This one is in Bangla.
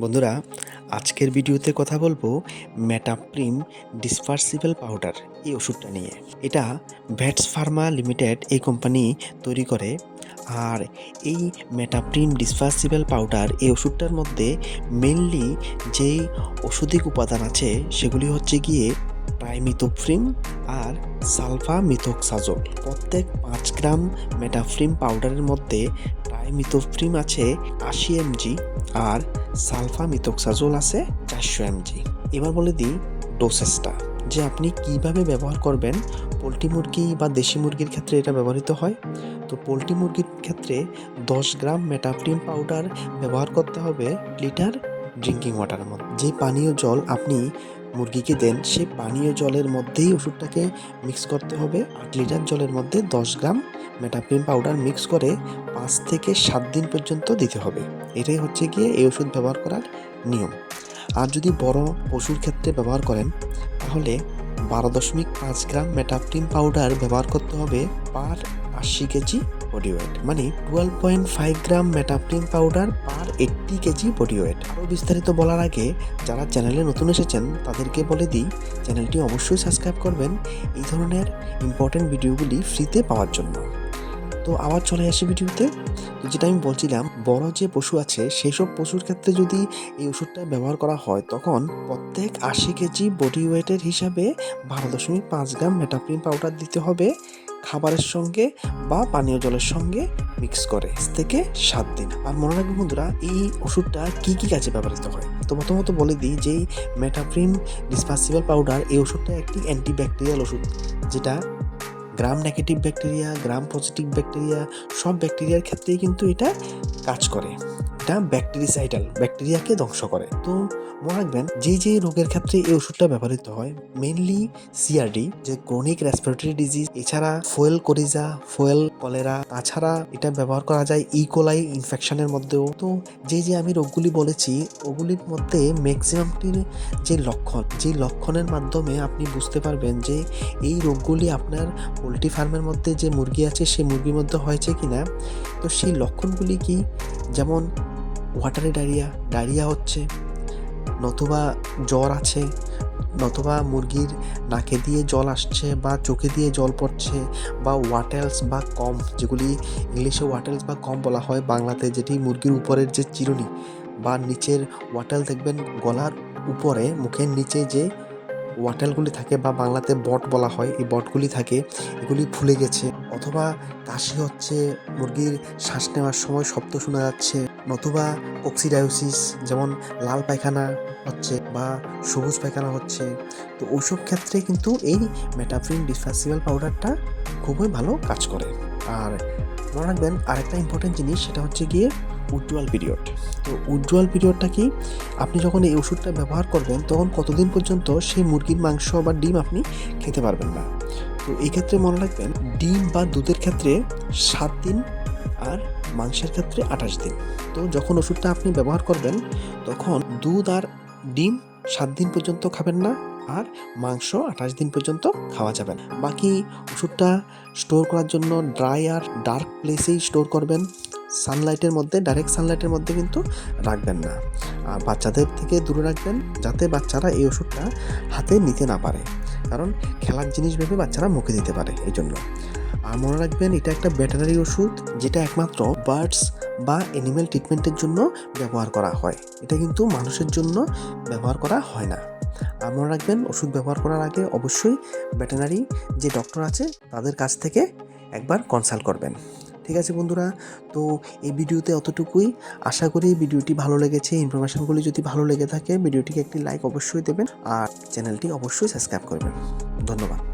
বন্ধুরা, আজকের ভিডিওতে কথা বলব মেটাপ্রিম ডিসপার্সিবল পাউডার এই ওষুধটা নিয়ে। এটা ভ্যাটস ফার্মা লিমিটেড এই কোম্পানি তৈরি করে আর এই মেটাপ্রিম ডিসপার্সিবল পাউডার এই ওষুধটার মধ্যে মেনলি যেই ওষুধিক উপাদান আছে সেগুলি হচ্ছে গিয়ে ট্রাইমিথোফ্রিম আর সালফা মিথোক্সাজোল প্রত্যেক পাঁচ গ্রাম মেটাফ্রিম পাউডারের মধ্যে ট্রাইমিথোফ্রিম আছে আশি এমজি আর সালফা মিথোক্সাজোল আছে চারশো এমজি। এবার বলে দিই ডোসেসটা, যে আপনি কীভাবে ব্যবহার করবেন। পোলট্রি মুরগি বা দেশি মুরগির ক্ষেত্রে এটা ব্যবহৃত হয়। তো পোলট্রি মুরগির ক্ষেত্রে দশ গ্রাম মেটাপ্রিম পাউডার ব্যবহার করতে হবে লিটার ড্রিঙ্কিং ওয়াটারের মধ্যে। যে পানীয় জল আপনি মুরগিকে দেন সেই পানীয় জলের মধ্যেই ওষুধটাকে মিক্স করতে হবে। আট লিটার জলের মধ্যে দশ গ্রাম মেটাপ্রিম পাউডার মিক্স করে পাঁচ থেকে সাত দিন পর্যন্ত দিতে হবে। এটাই হচ্ছে গিয়ে এই ওষুধ ব্যবহার করার নিয়ম। আর যদি বড় পশুর ক্ষেত্রে ব্যবহার করেন, তাহলে বারো দশমিক পাঁচ গ্রাম মেটাপ্রিম পাউডার ব্যবহার করতে হবে পার আশি কেজি বডি ওয়েট মানে twelve point five gram metaprim powder per eighty kg body weight আরও বিস্তারিত বলার আগে, যারা চ্যানেলে নতুন এসেছেন, তাদেরকে বলে দিই চ্যানেলটি অবশ্যই সাবস্ক্রাইব করবেন। এই ধরনের ইম্পর্টেন্ট ভিডিওগুলি ফ্রিতে পাওয়ার জন্য। তো আবার চলে আসি ভিডিওতে। তো যেটা আমি বলছিলাম, বড় যে পশু আছে সেই সব পশুর ক্ষেত্রে যদি এই ওষুধটা ব্যবহার করা হয়, তখন প্রত্যেক আশি কেজি বডি ওয়েটের হিসাবে বারো দশমিক পাঁচ গ্রাম মেটাপ্রিন পাউডার দিতে হবে। খাবারের সঙ্গে বা পানীয় জলের সঙ্গে মিক্স করে। থেকে সাত দিন আর মনে রাখবেন বন্ধুরা, এই ওষুধটা কি কি কাজে ব্যবহৃত হয়? তো প্রথমত বলে দিই যে মেটাপ্রিন ডিসপাসিবল পাউডার এই ওষুধটা একটি অ্যান্টিব্যাকটেরিয়াল ওষুধ, যেটা gram negative bacteria gram positive bacteria সব ব্যাকটেরিয়ার ক্ষেত্রেই কিন্তু এটা কাজ করে। এটা ব্যাকটেরিসাইডাল ব্যাকটেরিয়াকে ধ্বংস করে। তো মনে রাখবেন যে যে রোগের ক্ষেত্রে এই ওষুধটা ব্যবহৃত হয় মেইনলি সিআরডি যে ক্রনিক রেসপিরেটরি ডিজিজ এছাড়া ফোয়েল করিজা ফোয়েল কলেরা তাছাড়া এটা ব্যবহার করা যায় ইকোলাই ইনফেকশনের মধ্যেও। তো যে যে আমি রোগগুলি বলেছি, ওগুলির মধ্যে ম্যাক্সিমামটির যে লক্ষণ যে লক্ষণের মাধ্যমে আপনি বুঝতে পারবেন যে এই রোগগুলি আপনার পোলট্রি ফার্মের মধ্যে যে মুরগি আছে সেই মুরগির মধ্যে হয়েছে কি না তো সেই লক্ষণগুলি কি? যেমন ওয়াটারে ডায়রিয়া ডায়রিয়া হচ্ছে, নতুবা জ্বর আছে, নতুবা মুরগির নাকে দিয়ে জল আসছে বা চোখে দিয়ে জল পড়ছে বা ওয়াটেলস বা কম, যেগুলি ইংলিশে ওয়াটেলস বা কম বলা হয়, বাংলাতে যেটি মুরগির উপরের যে চিরুনি বা নিচের ওয়াটেল দেখবেন গলার উপরে, মুখের নিচে যে ওয়াটেলগুলি থাকে বা বাংলাতে বট বলা হয়, এই বটগুলি থাকে, এগুলি ফুলে গেছে। অথবা কাশি হচ্ছে, মুরগির শ্বাস নেওয়ার সময় শব্দ শোনা যাচ্ছে, নতুবা অক্সিডায়োসিস, যেমন লাল পায়খানা হচ্ছে বা সবুজ পায়খানা হচ্ছে। তো ওইসব ক্ষেত্রে কিন্তু এই মেটাফ্রিন ডিসপাসিবল পাউডারটা খুবই ভালো কাজ করে। আর মনে রাখবেন আরেকটা ইম্পর্টেন্ট জিনিস, সেটা হচ্ছে গিয়ে উজ্জ্বল পিরিয়ড। তো উজ্জ্বল পিরিয়ডটা কি? আপনি যখন এই ওষুধটা ব্যবহার করবেন, তখন কতদিন পর্যন্ত সেই মুরগির মাংস বা ডিম আপনি খেতে পারবেন না? তো এই ক্ষেত্রে মনে রাখবেন, ডিম বা দুধের ক্ষেত্রে সাত দিন আর মাংসের ক্ষেত্রে আঠাশ দিন। তো যখন ওষুধটা আপনি ব্যবহার করবেন, তখন দুধ আর ডিম সাত দিন পর্যন্ত খাবেন না আর মাংস আঠাশ দিন পর্যন্ত খাওয়া যাবে না। বাকি ওষুধটা স্টোর করার জন্য ড্রাই আর ডার্ক প্লেসেই স্টোর করবেন। সানলাইটের মধ্যে, ডাইরেক্ট সানলাইটের মধ্যে কিন্তু রাখবেন না। আর বাচ্চাদের থেকে দূরে রাখবেন, যাতে বাচ্চারা এই ওষুধটা হাতে নিতে না পারে। কারণ খেলার জিনিস ভেবে বাচ্চারা মুখে দিতে পারে এই জন্য আর মনে রাখবেন, এটা একটা ব্যাটারি ওষুধ যেটা একমাত্র বার্ডস বা অ্যানিম্যাল ট্রিটমেন্টের জন্য ব্যবহার করা হয়। এটা কিন্তু মানুষের জন্য ব্যবহার করা হয় না। আর মনে রাখবেন, ওষুধ ব্যবহার করার আগে অবশ্যই ভেটেনারি যে ডক্টর আছে, তাদের কাছ থেকে একবার কনসাল্ট করবেন। ঠিক আছে বন্ধুরা? তো এই ভিডিওতে অতটুকুই আশা করি ভিডিওটি ভালো লেগেছে। ইনফরমেশানগুলি যদি ভালো লেগে থাকে, ভিডিওটিকে একটি লাইক অবশ্যই দেবেন আর চ্যানেলটি অবশ্যই সাবস্ক্রাইব করবেন। ধন্যবাদ।